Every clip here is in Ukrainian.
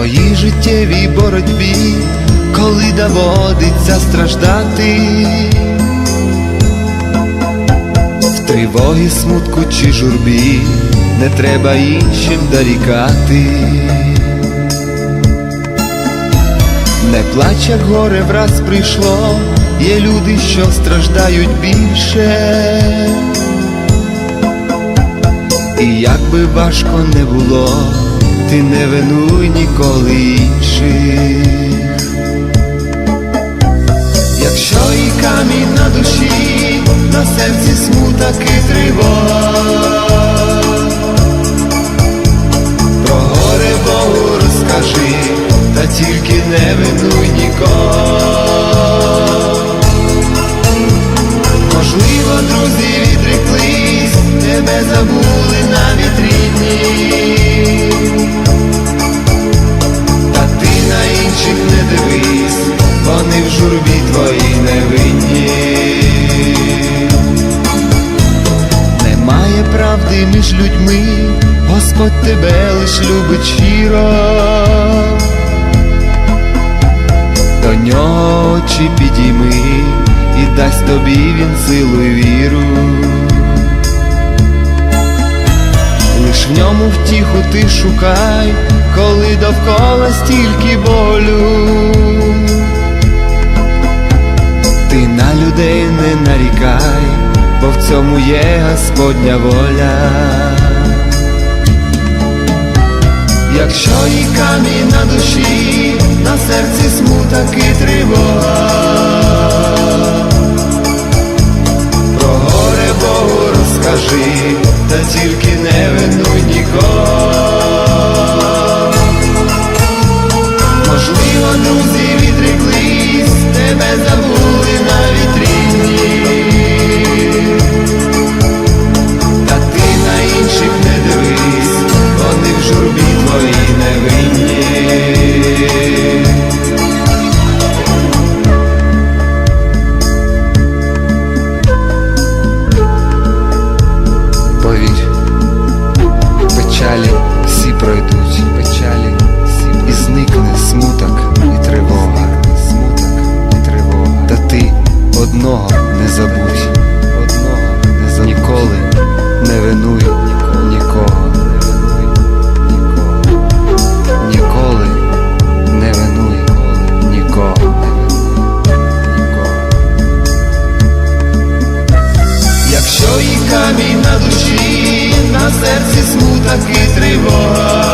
твоїй життєвій боротьбі, коли доводиться страждати, в тривогі, смутку чи журбі, не треба іншим дорікати. Не плач, як горе враз прийшло, є люди, що страждають більше. І як би важко не було, ти не винуй ніколи інших. Якщо і камінь на душі, на серці смуток і тривога, про горе Богу розкажи, та тільки не винуй нікого. Можливо, друзі відреклись, тебе забули навіть рідні. Між людьми, Господь тебе лиш любить щиро. До нього очі підійми і дасть тобі він силу і віру. Лиш в ньому втіху ти шукай, коли довкола стільки болю. Ти на людей не нарікай, бо в цьому є Господня воля. Якщо і камінь на душі, на серці смуток і тривога, не винуй нікого. Ніколи не винуй нікого. Якщо і камінь на душі, на серці смуток тривога,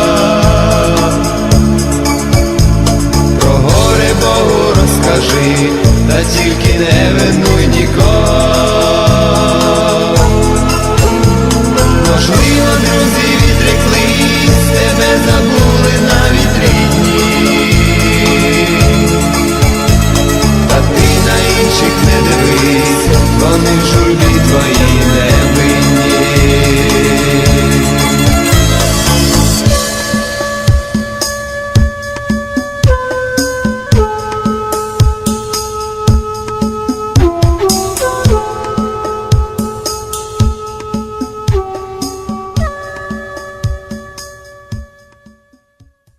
про горе Богу розкажи, та тільки не винуй.